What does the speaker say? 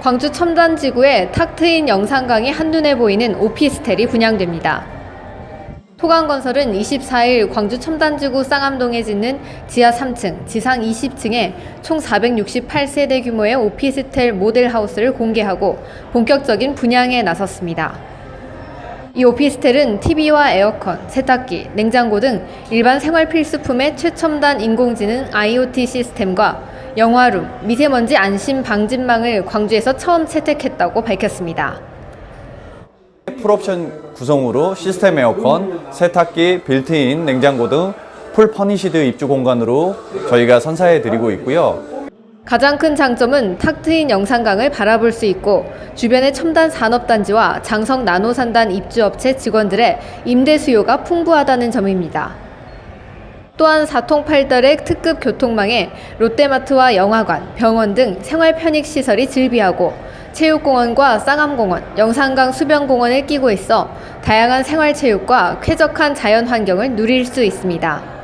광주 첨단 지구에 탁 트인 영상강이 한눈에 보이는 오피스텔이 분양됩니다. 토강건설은 24일 광주 첨단지구 쌍암동에 짓는 지하 3층, 지상 20층에 총 468세대 규모의 오피스텔 모델하우스를 공개하고 본격적인 분양에 나섰습니다. 이 오피스텔은 TV와 에어컨, 세탁기, 냉장고 등 일반 생활 필수품의 최첨단 인공지능 IoT 시스템과 영화룸, 미세먼지 안심 방진망을 광주에서 처음 채택했다고 밝혔습니다. 풀옵션 구성으로 시스템 에어컨, 세탁기, 빌트인 냉장고 등 풀 퍼니시드 입주 공간으로 저희가 선사해 드리고 있고요. 가장 큰 장점은 탁 트인 영상강을 바라볼 수 있고 주변의 첨단 산업단지와 장성 나노산단 입주업체 직원들의 임대 수요가 풍부하다는 점입니다. 또한 4통 8달의 특급 교통망에 롯데마트와 영화관, 병원 등 생활 편익 시설이 즐비하고 체육공원과 쌍암공원, 영산강 수변공원을 끼고 있어 다양한 생활체육과 쾌적한 자연 환경을 누릴 수 있습니다.